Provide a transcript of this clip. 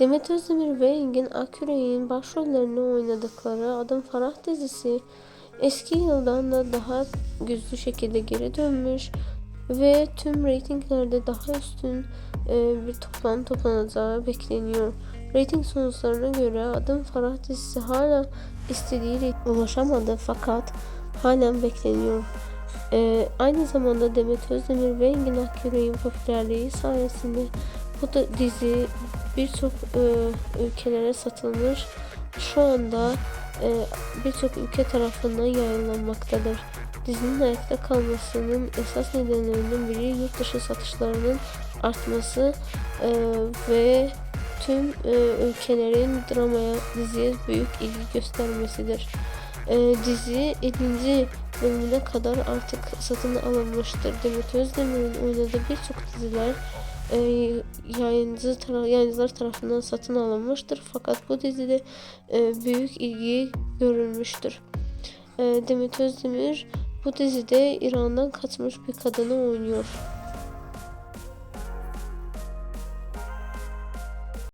Demet Özdemir ve Engin Akyürek'in başrollerini oynadıkları Adım Farah dizisi eski yıldan da daha güçlü şekilde geri dönmüş ve tüm reytinglerde daha üstün e, bir toplam toplanacağı bekleniyor. Rating sonuçlarına göre Adım Farah dizisi hala istediği ulaşamadı fakat halen bekleniyor. E, aynı zamanda Demet Özdemir ve Engin Akyürek'in popülerliği sayesinde bu da dizi birçok e, ülkelere satılmış. Şu anda e, birçok ülke tarafından yayınlanmaktadır. Dizinin ayakta kalmasının esas nedenlerinden biri yurt dışı satışlarının artması e, ve tüm e, ülkelerin dramaya, diziye büyük ilgi göstermesidir. E, dizi 50. bölümüne kadar artık satın alınmıştır. Demet Özdemir'in oynadığı birçok diziler e, yayıncı tara- yayıncılar tarafından satın alınmıştır. Fakat bu dizide e, büyük ilgi görülmüştür. E, Demet Özdemir bu dizide İran'dan kaçmış bir kadını oynuyor.